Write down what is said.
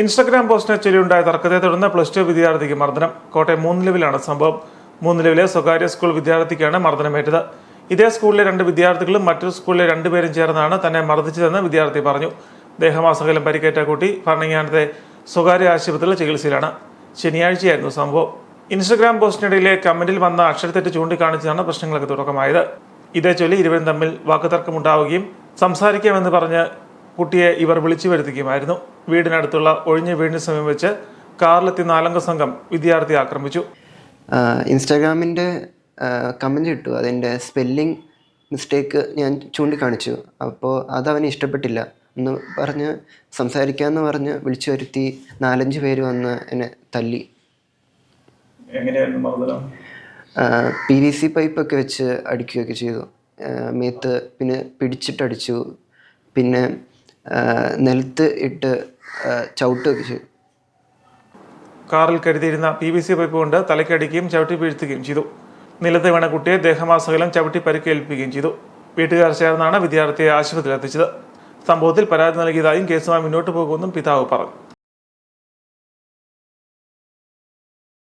Instagram പോസ്റ്റിനെ ചൊല്ലിയുണ്ടായ തർക്കത്തെ തുടർന്ന് plus two വിദ്യാർത്ഥിക്ക് മർദ്ദനം. കോട്ടയം മൂന്ന് മൂന്നിലവിലാണ് സംഭവം. മൂന്ന് മൂന്നിലവിലെ സ്വകാര്യ സ്കൂൾ വിദ്യാർത്ഥിക്കാണ് മർദ്ദനമേറ്റത്. ഇതേ സ്കൂളിലെ രണ്ട് വിദ്യാർത്ഥികളും മറ്റൊരു സ്കൂളിലെ രണ്ടുപേരും ചേർന്നാണ് തന്നെ മർദ്ദിച്ചതെന്ന് വിദ്യാർത്ഥി പറഞ്ഞു. ദേഹമാസകലം പരിക്കേറ്റ കുട്ടി ഭരണങ്ങാനത്തെ സ്വകാര്യ ആശുപത്രിയിൽ ചികിത്സയിലാണ്. ശനിയാഴ്ചയായിരുന്നു സംഭവം. ഇൻസ്റ്റഗ്രാം പോസ്റ്റിനിടയിലെ കമന്റിൽ വന്ന അക്ഷരത്തെറ്റ് ചൂണ്ടിക്കാണിച്ചാണ് പ്രശ്നങ്ങൾക്ക് തുടക്കമായത്. ഇതേ ചൊല്ലി ഇരുവരും തമ്മിൽ വാക്കുതർക്കമുണ്ടാവുകയും സംസാരിക്കാമെന്ന് പറഞ്ഞ് കുട്ടിയെ ഇവർ വിളിച്ചു വരുത്തുകയുമായിരുന്നു. വീടിനടുത്തുള്ള ഒഴിഞ്ഞ വീടിന് സമീപം വെച്ച് കാറിലെത്തി നാലംഗ സംഘം വിദ്യാർത്ഥി ആക്രമിച്ചു. ഇൻസ്റ്റാഗ്രാമിന്റെ കമന്റ് ഇട്ടു. അതിന്റെ സ്പെല്ലിംഗ് മിസ്റ്റേക്ക് ഞാൻ ചൂണ്ടിക്കാണിച്ചു. അപ്പോൾ അത് അവന് ഇഷ്ടപ്പെട്ടില്ല. എന്ന് പറഞ്ഞ് സംസാരിക്കാമെന്ന് പറഞ്ഞ് വിളിച്ചു വരുത്തി നാലഞ്ച് പേര് വന്ന് എന്നെ തല്ലി. പി വി സി പൈപ്പൊക്കെ വെച്ച് അടിക്കുകയൊക്കെ ചെയ്തു. മേത്ത് പിന്നെ പിടിച്ചിട്ടടിച്ചു. പിന്നെ നിലത്ത് ഇട്ട് ആ, വെച്ച്. കാറിൽ കരുതിയിരുന്ന പി വി സി പൈപ്പ് കൊണ്ട് തലക്കടിക്കുകയും ചവിട്ടി വീഴ്ത്തുകയും ചെയ്തു. നിലത്ത് വീണ കുട്ടിയെ ദേഹമാസകലം ചവിട്ടി പരിക്കേൽപ്പിക്കുകയും ചെയ്തു. വീട്ടുകാർ ചേർന്നാണ് വിദ്യാർത്ഥിയെ ആശുപത്രിയിൽ എത്തിച്ചത്. സംഭവത്തിൽ പരാതി നൽകിയതായും കേസുമായി മുന്നോട്ട് പോകുമെന്നും പിതാവ് പറഞ്ഞു.